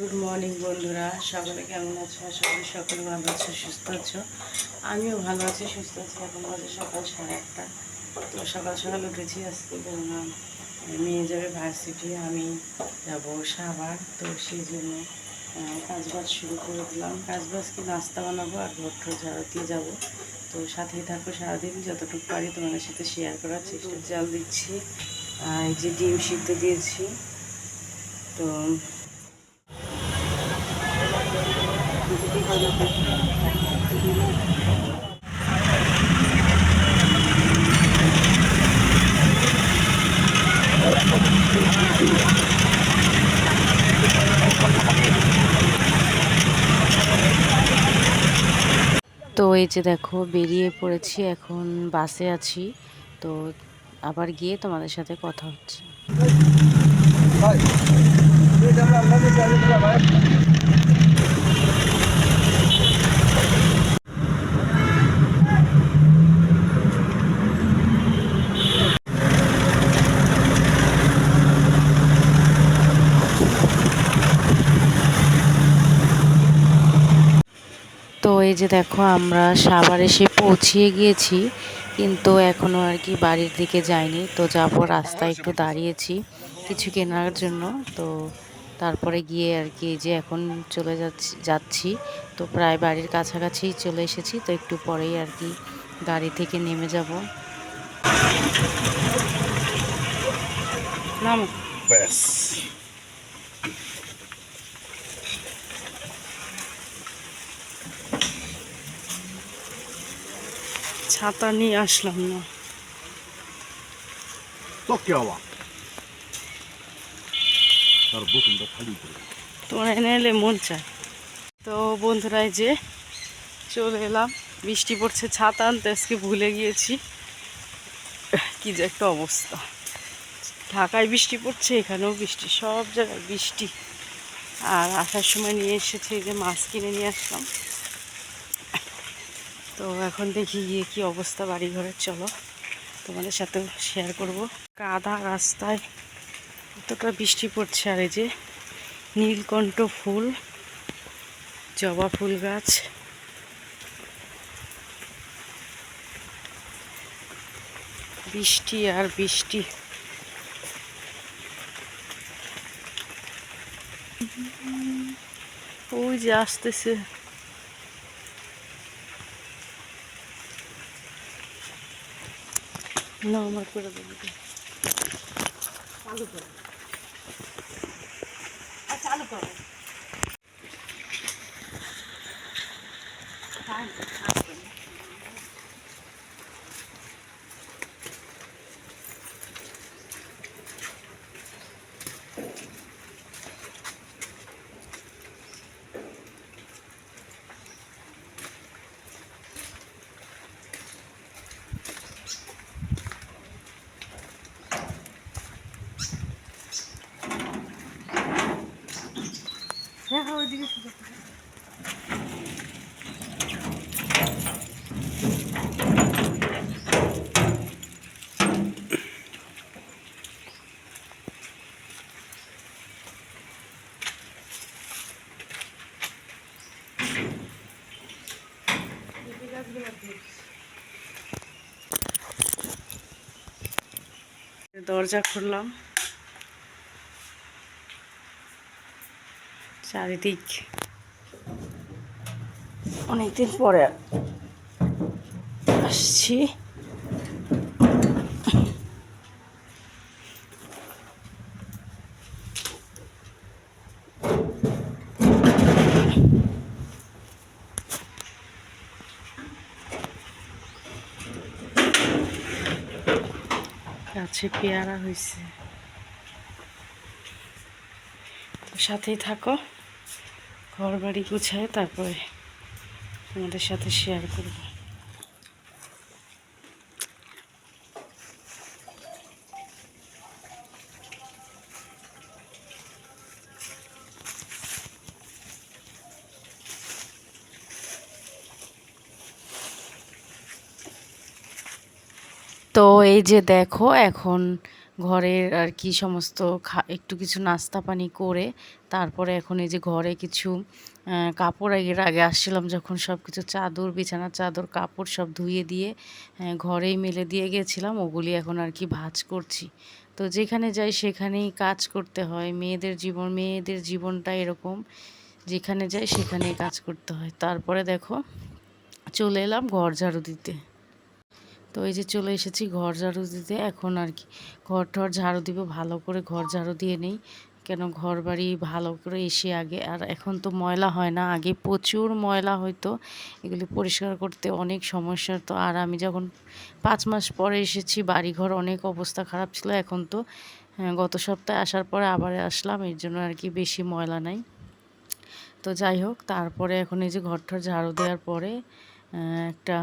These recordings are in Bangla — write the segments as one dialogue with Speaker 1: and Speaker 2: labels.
Speaker 1: গুড মর্নিং বন্ধুরা। সকলে কেমন আছো? করি সকলে ভালো আছো, সুস্থ আছো। আমিও ভালো আছি, সুস্থ আছি। এখন বাজে সকাল সাড়ে আটটা। তো সকাল সকাল উঠেছি আজকে কেননা মেয়ে যাবে ভার্সিটি, আমি যাব সাবার তো সেই জন্য কাজবাজ শুরু করে দিলাম। কাজবাজ কি নাস্তা বানাবো আর ঠর ঝাড়ু দিয়ে যাব। তো সাথেই থাকো সারাদিন, যতটুকু পারি তোমাদের সাথে শেয়ার করার চেষ্টা। জাল দিচ্ছি, আর এই যে ডিম সিদ্ধ দিয়েছি। তো তো এই যে দেখো, বেরিয়ে পড়েছি, এখন বাসে আছি। তো আবার গিয়ে তোমাদের সাথে কথা হচ্ছে। তো এই যে দেখো, আমরা সাভার এসে পৌঁছিয়ে গিয়েছি, কিন্তু এখনও আর কি বাড়ির দিকে যাইনি। তো যাব রাস্তায় একটু দাঁড়িয়েছি কিছু কেনার জন্য। তো তারপরে গিয়ে আর কি যে এখন চলে যাচ্ছি যাচ্ছি। তো প্রায় বাড়ির কাছাকাছি চলে এসেছি, তো একটু পরেই আর কি গাড়ি থেকে নেমে যাব। নাম। ছাতা নিয়ে আসলাম না। তোমার এনে এলে মন চায়। তো বন্ধুরা যে চলে এলাম। বৃষ্টি পড়ছে ছাতা আনতে আজকে ভুলে গিয়েছি। কি যে একটা অবস্থা। ঢাকায় বৃষ্টি পড়ছে এখানেও বৃষ্টি সব জায়গায় বৃষ্টি। আর আসার সময় নিয়ে এসেছে যে মাছ কিনে নিয়ে আসলাম। তো এখন দেখি গিয়ে কি অবস্থা বাড়ি ঘরের চলো তোমাদের সাথেও শেয়ার করব। কাদা রাস্তায় কতটা বৃষ্টি পড়ছে আর এই যে নীলকণ্ঠ ফুল, জবা ফুল গাছ। বৃষ্টি আর বৃষ্টি। ওই যে আসতেছে। না আমার করে দেবো চালু করো আর চালু করো। দরজা খুললাম। চারিদিক অনেকদিন পরে আসছি। গাছে পেয়ারা হয়েছে সাথেই থাকো ঘর বাড়ি গুছায় তারপরে তোমাদের সাথে শেয়ার করব। তো এই যে দেখো, এখন ঘরের আর কি সমস্ত একটু কিছু নাস্তা পানি করে তারপরে এখন এই যে ঘরে কিছু কাপড় এর আগে আসছিলাম যখন সব কিছু চাদর, বিছানার চাদর, কাপড় সব ধুয়ে দিয়ে ঘরেই মেলে দিয়ে গেছিলাম, ওগুলি এখন আর কি ভাজ করছি। তো যেখানে যাই সেখানেই কাজ করতে হয়, মেয়েদের জীবন, মেয়েদের জীবনটা এরকম, যেখানে যাই সেখানেই কাজ করতে হয়। তারপরে দেখো, চলে এলাম ঘর ঝাড়ু দিতে। তো এই যে চলে এসেছি ঘর ঝাড়ু দিতে। এখন আর কি ঘর টর ঝাড়ু দিব ভালো করে ঘর ঝাড়ু দিয়ে নেই। কেন ঘর বাড়ি ভালো করে এসে আগে আর এখন তো ময়লা হয় না আগে প্রচুর ময়লা হইতো। এগুলি পরিষ্কার করতে অনেক সমস্যা। তো আর আমি যখন পাঁচ মাস পরে এসেছি বাড়িঘর অনেক অবস্থা খারাপ ছিল এখন তো। হ্যাঁ, গত সপ্তাহে আসার পরে আবার আসলাম এর জন্য আর কি বেশি ময়লা নাই। তো যাই হোক তারপরে এখন এই যে ঘরটার ঝাড়ু দেওয়ার পরে একটা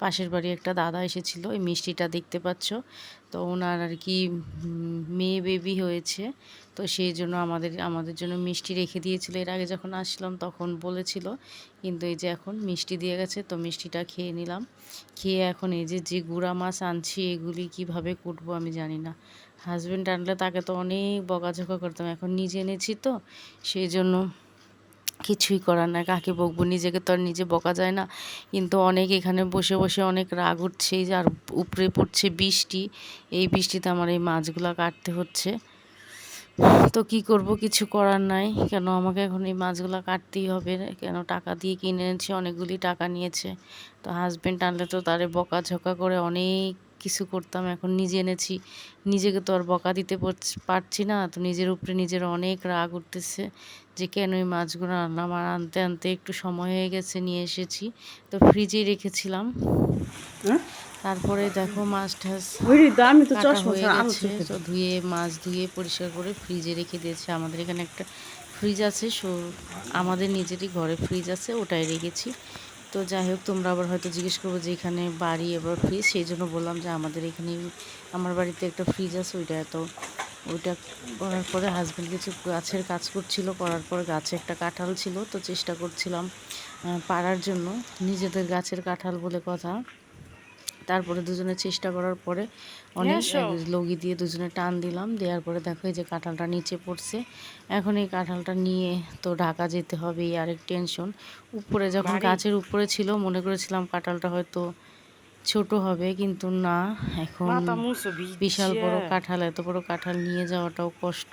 Speaker 1: পাশের বাড়ি একটা দাদা এসেছিল এই মিষ্টিটা দেখতে পাচ্ছ। তো ওনার আর কি মেয়ে বেবি হয়েছে। তো সেই জন্য আমাদের আমাদের জন্য মিষ্টি রেখে দিয়েছিল। এর আগে যখন আসলাম তখন বলেছিল, কিন্তু এই যে এখন মিষ্টি দিয়ে গেছে, তো মিষ্টিটা খেয়ে নিলাম। খেয়ে এখন এই যে যে গুঁড়া মাছ আনছি, এগুলি কীভাবে কুটবো আমি জানি না। হাজব্যান্ড আনলে তাকে তো অনেক বকাঝকা করতাম, এখন নিজে এনেছি তো, সেই জন্য কিছুই করার নাই, কাকে বকবো? নিজেকে তো আর নিজে বকা যায় না। কিন্তু অনেক এখানে বসে বসে অনেক রাগ উঠছে আর উপরে পড়ছে বৃষ্টি, এই বৃষ্টিতে আমার এই মাছগুলো কাটতে হচ্ছে। তো কি করব? কিছু করার নাই। কেন আমাকে এখন এই মাছগুলো কাটতেই হবে? কেন টাকা দিয়ে কিনে এনেছি? অনেকগুলি টাকা নিয়েছে। তো হাজবেন্ড আনলে তো তারে বকাঝকা করে অনেক কিছু করতাম এখন নিজে এনেছি। নিজেকে তো আর বকা দিতে পারছি না। তো নিজের উপরে নিজের অনেক রাগ উঠতেছে যে কেন এই মাছগুলো আনলাম আর আনতে আনতে একটু সময় হয়ে গেছে নিয়ে এসেছি। তো ফ্রিজে রেখেছিলাম। তারপরে দেখো মাছ টাছ
Speaker 2: আমি তো
Speaker 1: কাটা হয়ে গেছে। তো ধুয়ে মাছ ধুয়ে পরিষ্কার করে ফ্রিজে রেখে দিয়েছে। আমাদের এখানে একটা ফ্রিজ আছে সো আমাদের নিজেরই ঘরে ফ্রিজ আছে ওটাই রেখেছি। তো যাই হোক, তোমরা আবার হয়তো জিজ্ঞেস করব যে এখানে বাড়ি এবার ফ্রিজ সেই জন্য বললাম যে আমাদের এখানে আমার বাড়িতে একটা ফ্রিজ আছে, ওইটা এত। ওইটা করার পরে হাজব্যান্ড কিছু গাছের কাজ করছিল, করার পর গাছে একটা কাঁঠাল ছিল, তো চেষ্টা করছিলাম পাড়ার জন্য। নিজেদের গাছের কাঁঠাল বলে কথা। তারপরে দুজনে চেষ্টা করার পরে অনেক লগি দিয়ে দুজনে টান দিলাম দেওয়ার পরে দেখো এই যে কাঁঠালটা নিচে পড়ছে। এখন এই কাঁঠালটা নিয়ে তো ঢাকা যেতে হবে আরেক টেনশন। উপরে যখন গাছের উপরে ছিল মনে করেছিলাম কাঁঠালটা হয়তো ছোট হবে কিন্তু না এখন বিশাল বড় কাঁঠাল এত বড় কাঁঠাল নিয়ে যাওয়াটাও কষ্ট।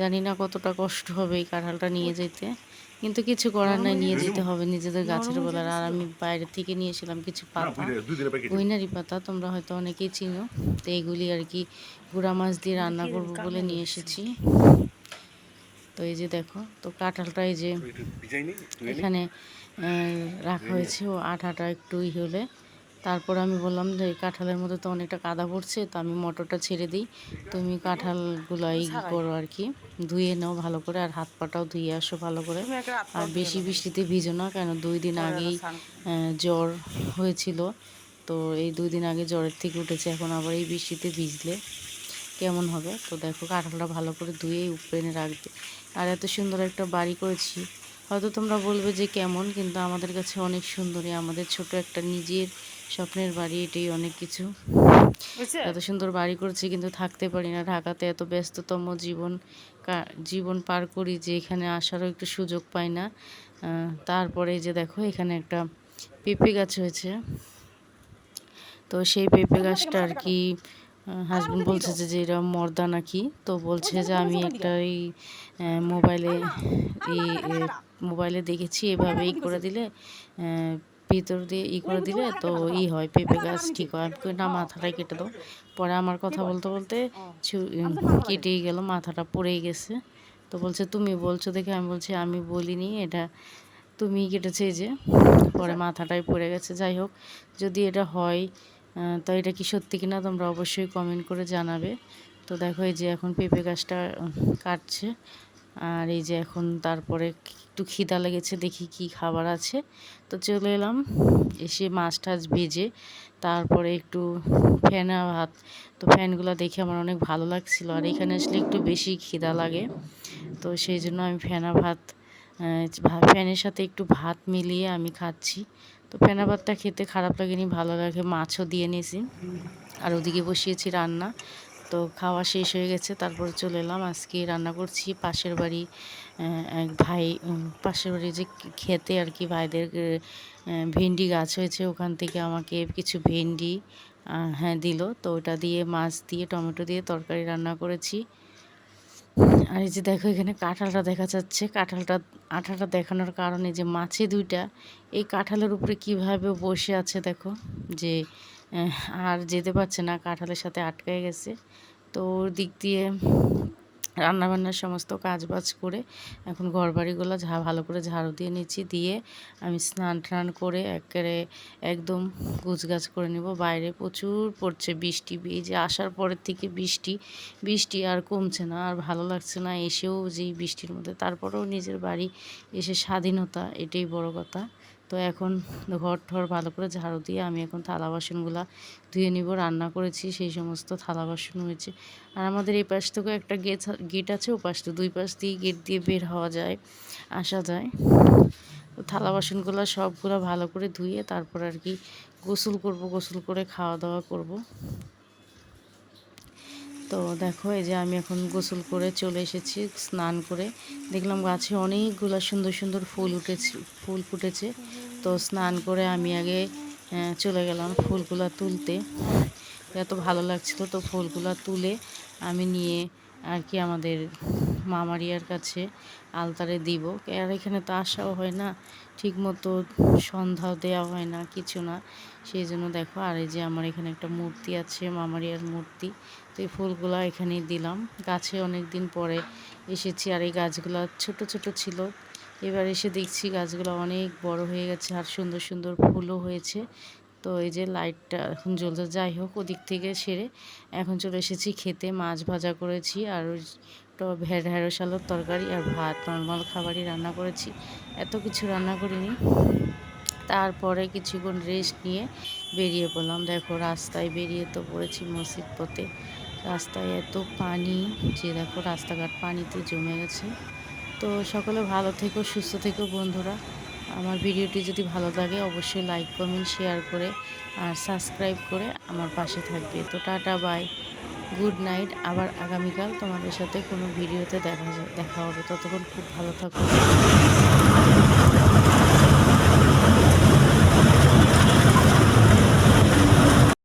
Speaker 1: জানি না কতটা কষ্ট হবে এই কাঁঠালটা নিয়ে যেতে। কিন্তু কিছু করার নাই নিয়ে যেতে হবে নিজেদের গাছের বলার। আর আমি বাইরে থেকে নিয়েছিলাম কিছু পাতা। গুইনারি পাতা তোমরা হয়তো অনেকেই চিনো। তো এইগুলি আর কি গুঁড়া মাছ দিয়ে রান্না করব বলে নিয়ে এসেছি। তো এই যে দেখো তো কাঁঠালটা এই যে এখানে রাখা হয়েছে। ও আঠাটা একটু ই হলে তারপর আমি বললাম যে এই কাঁঠালের মধ্যে তো অনেকটা কাদা পড়ছে তো আমি মটরটা ছেড়ে দিই। তুমি কাঁঠালগুলো ই করো আর কি। ধুয়ে নাও ভালো করে আর হাত পাটাও ধুয়ে আসো ভালো করে। আর বেশি বৃষ্টিতে ভিজো না কেন? দুই দিন আগেই জ্বর হয়েছিল। তো এই দুই দিন আগে জ্বরের থেকে উঠেছে এখন আবার এই বৃষ্টিতে ভিজলে কেমন হবে? তো দেখো কাঁঠালটা ভালো করে ধুয়ে উপরে এনে রাখবে। আর এত সুন্দর একটা বাড়ি করেছি। হয়তো তোমরা বলবে যে কেমন কিন্তু আমাদের কাছে অনেক সুন্দরই আমাদের ছোট একটা নিজের স্বপ্নের বাড়ি এটাই অনেক কিছু। এত সুন্দর বাড়ি করেছি কিন্তু থাকতে পারি না। ঢাকাতে এত ব্যস্ততম জীবন জীবন পার করি যে এখানে আসারও একটু সুযোগ পাই না। তারপরে যে দেখো এখানে একটা পেঁপে গাছ হয়েছে। তো সেই পেঁপে গাছটা আর কি হাজবেন্ড বলছে যে এটা মর্দা নাকি। তো বলছে যে আমি একটা এই মোবাইলে এই মোবাইলে দেখেছি এভাবেই করে দিলে ভিতর দিয়ে ই করে দিলে তো ই হয়, পেঁপে গাছ ঠিক হয় আমি না মাথাটাই কেটে দাও। পরে আমার কথা বলতে বলতে কেটেই গেল, মাথাটা পড়েই গেছে। তো বলছে, তুমি বলছো দেখে? আমি বলছি, আমি বলিনি, এটা তুমি কেটেছে যে। পরে মাথাটাই পড়ে গেছে। যাই হোক, যদি এটা হয় তো এটা কি সত্যি কিনা তোমরা অবশ্যই কমেন্ট করে জানাবে। তো দেখো, এই যে এখন পেঁপে গাছটা কাটছে। আর এই যে এখন তারপরে একটু খিদা লেগেছে, দেখি কি খাবার আছে। তো চলে এলাম, এসে মাছ টাছ ভেজে তারপরে একটু ফ্যানা ভাত। তো ফ্যানগুলো দেখে আমার অনেক ভালো লাগছিল আর এখানে আসলে একটু বেশি খিদা লাগে। তো সেই জন্য আমি ফেনা ভাত ফ্যানের সাথে একটু ভাত মিলিয়ে আমি খাচ্ছি। তো ফেনা ভাতটা খেতে খারাপ লাগেনি, ভালো লাগে, মাছও দিয়ে নিয়েছি। আর ওদিকে বসিয়েছি রান্না। তো খাওয়া শেষ হয়ে গেছে, তারপরে চলে এলাম। আজকে রান্না করছি পাশের বাড়ি এক ভাই পাশের বাড়ি যে খেতে আর কি ভাইদের ভেন্ডি গাছ হয়েছে, ওখান থেকে আমাকে কিছু ভেন্ডি হ্যাঁ দিল। তো ওটা দিয়ে মাছ দিয়ে, টমেটো দিয়ে তরকারি রান্না করেছি। আর এই যে দেখো এখানে কাঁঠালটা দেখা যাচ্ছে। কাঁঠালটা, আঠাটা দেখানোর কারণে যে মাছে দুইটা, এই কাঁঠালের উপরে কীভাবে বসে আছে দেখো, যে আর যেতে পারছে না, কাঁঠালের সাথে আটকায় গেছে। তো ওর দিক দিয়ে রান্নাবান্নার সমস্ত কাজ বাজ করে এখন ঘর বাড়িগুলো ঝা, ভালো করে ঝাড়ু দিয়ে নিচ্ছি, দিয়ে আমি স্নান টান করে একেবারে একদম গুছগাছ করে নেব। বাইরে প্রচুর পড়ছে বৃষ্টি, এই যে আসার পরের থেকে বৃষ্টি বৃষ্টি আর কমছে না, আর ভালো লাগছে না, এসেও যেই বৃষ্টির মধ্যে। তারপরেও নিজের বাড়ি এসে স্বাধীনতা, এটাই বড় কথা। তো এখন ঘর ঠর ভালো করে ঝাড়ু দিয়ে আমি এখন থালা বাসনগুলা ধুয়ে নিব, রান্না করেছি, সেই সমস্ত থালা বাসন হয়েছে। আর আমাদের এই পাশ থেকেও একটা গেট গেট আছে, ও পাশ থেকে দুই পাশ দিয়ে গেট দিয়ে বের হওয়া যায়, আসা যায়। তো থালা বাসনগুলো সবগুলো ভালো করে ধুয়ে তারপর আর কি গোসল করব, গোসল করে খাওয়া দাওয়া করব। তো দেখো, এই যে আমি এখন গোসল করে চলে এসেছি, স্নান করে। দেখলাম গাছে অনেকগুলো সুন্দর সুন্দর ফুল উঠেছে, ফুল ফুটেছে। তো স্নান করে আমি আগে চলে গেলাম ফুলগুলো তুলতে। এত ভালো লাগছিল তো ফুলগুলো তুলে আমি নিয়ে আর কি আমাদের মামারিয়ার কাছে আলতারে দিব। আর এখানে তো আসাও হয় না ঠিক মতো সন্ধ্যাও দেওয়া হয় না, কিছু না। সেই জন্য দেখো, আর এই যে আমার এখানে একটা মূর্তি আছে, মামারিয়ার মূর্তি। তো এই ফুলগুলো এখানেই দিলাম। গাছে অনেক দিন পরে এসেছি আর এই গাছগুলো ছোট ছোট ছিল। এবার এসে দেখছি গাছগুলো অনেক বড় হয়ে গেছে আর সুন্দর সুন্দর ফুলও হয়েছে। তো এই যে লাইটটা এখন জ্বলতে যাই হোক ওদিক থেকে সেরে এখন চলে এসেছি খেতে। মাছ ভাজা করেছি আর ভেড় ঢেঁড়স আলুর তরকারি আর ভাত। নর্মাল খাবারই রান্না করেছি, এত কিছু রান্না করিনি। তারপরে কিছুক্ষণ রেস্ট নিয়ে বেরিয়ে পড়লাম। দেখো রাস্তায় বেরিয়ে তো পড়েছি মসজিদ পথে। রাস্তায় এত পানি যে দেখো রাস্তাঘাট পানিতে জমে গেছে। তো সকলে ভালো থেকো, সুস্থ থেকো বন্ধুরা। আমার ভিডিওটি যদি ভালো লাগে, অবশ্যই লাইক কমেন্ট শেয়ার করে আর সাবস্ক্রাইব করে আমার পাশে থাকবে। তো টাটা বাই গুড নাইট আবার আগামীকাল তোমাদের সাথে কোনো ভিডিওতে দেখা দেখা হবে। ততক্ষণ খুব ভালো থাকো।